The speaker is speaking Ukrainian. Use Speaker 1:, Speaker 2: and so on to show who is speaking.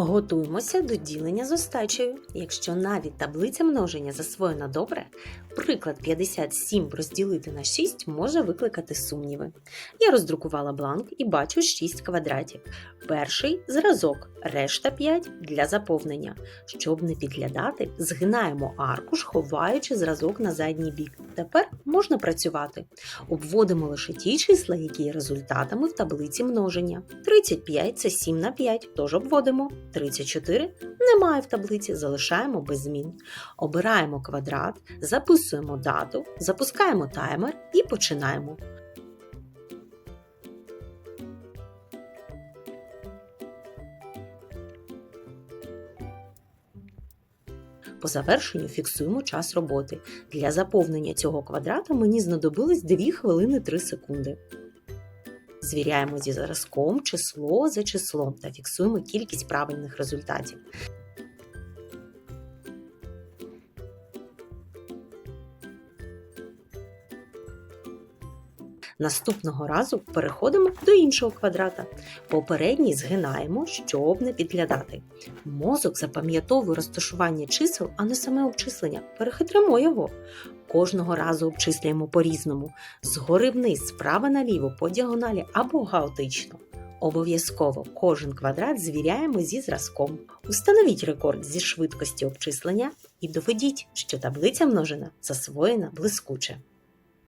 Speaker 1: Готуємося до ділення з остачею. Якщо навіть таблиця множення засвоєна добре, приклад 57 розділити на 6 може викликати сумніви. Я роздрукувала бланк і бачу 6 квадратів. Перший зразок, решта 5 для заповнення. Щоб не підглядати, згинаємо аркуш, ховаючи зразок на задній бік. Тепер можна працювати. Обводимо лише ті числа, які є результатами в таблиці множення. 35 це 7 на 5, тож обводимо. 34 немає в таблиці, залишаємо без змін. Обираємо квадрат, записуємо дату, запускаємо таймер і починаємо. По завершенню фіксуємо час роботи. Для заповнення цього квадрата мені знадобилось 2 хвилини 3 секунди. Звіряємо зі зразком число за числом та фіксуємо кількість правильних результатів. Наступного разу переходимо до іншого квадрата. Попередній згинаємо, щоб не підглядати. Мозок запам'ятовує розташування чисел, а не саме обчислення. Перехитримо його. Кожного разу обчислюємо по-різному: згори вниз, справа наліво, по діагоналі або хаотично. Обов'язково кожен квадрат звіряємо зі зразком. Установіть рекорд зі швидкості обчислення і доведіть, що таблиця множена засвоєна блискуче.